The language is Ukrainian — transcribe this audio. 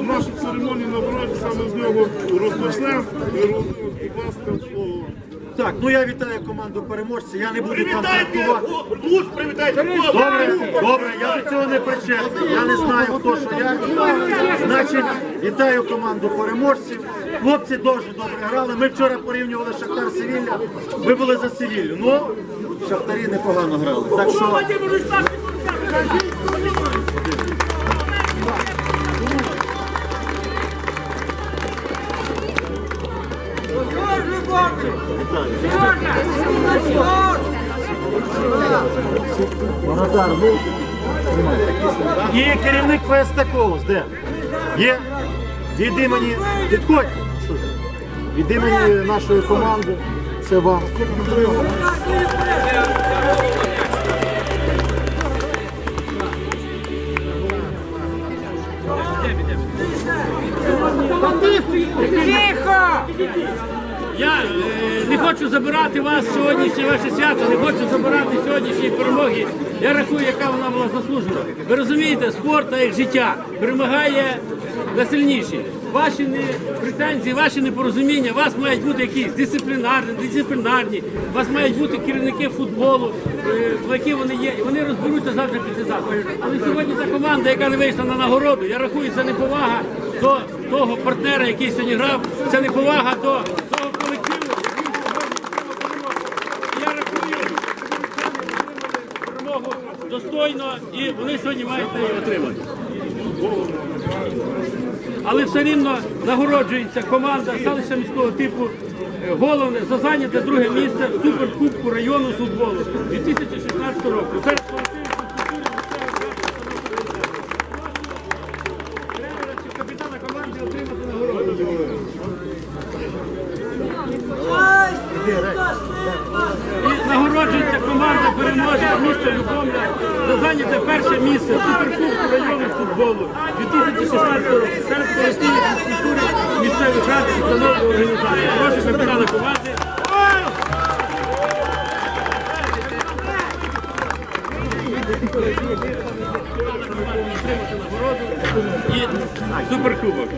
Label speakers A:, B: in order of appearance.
A: Нашу церемонію нагороді саме з нього розпочнемо. Будь ласка, слово.
B: Так, ну я вітаю команду переможців. Я не буду там
A: Привітайте!
B: трактувати.
A: Привітайте!
B: Добре, добре, я до цього не причетний. Я не знаю, хто що я. Значить, вітаю команду переможців. Хлопці дуже добре грали. Ми вчора порівнювали Шахтар Севілля. Ми були за Севіллю. Ну, Шахтарі непогано грали. Так що І керівник ФСТ Колос, де? Є? Від імені. Підходь. Від імені нашої команди. Це вам.
C: Я е, не хочу забирати вас сьогоднішнє ваше свято, не хочу забирати сьогоднішньої перемоги. Я рахую, яка вона була заслужена. Ви розумієте, спорт та як життя перемагає найсильніші. Ваші не претензії, ваші непорозуміння, у вас мають бути якісь дисциплінарні, дисциплінарні, у вас мають бути керівники футболу, е, які вони є, і вони розберуться завтра після завтра. Але сьогодні та команда, яка не вийшла на нагороду, я рахую, це неповага до того партнера, який сьогодні грав, це неповага до того колективу. який сьогодні Я рахую, що отримали перемогу достойно і вони сьогодні мають її отримати. Але все рівно нагороджується команда селища міського типу. е, Головне за зайняте друге місце в суперкубку району з футболу 2016 року. Чи капітана команди отримати нагороду. І нагороджується команда переможця міста Любомля за зайняте перше місце суперкубку району футболу 2016 року. Серед колективів фізкультури місцевих рад і установ організації. Прошу капітана нагороду і суперкубок.